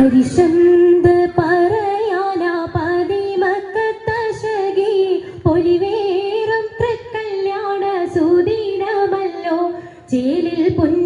പരിശന്ത് പറയാന പതിമക്കത്തശകി? ഒലിവേറും തൃക്കല്യാണ സുദീനമല്ലോ. ചേലിൽ പൊന്നു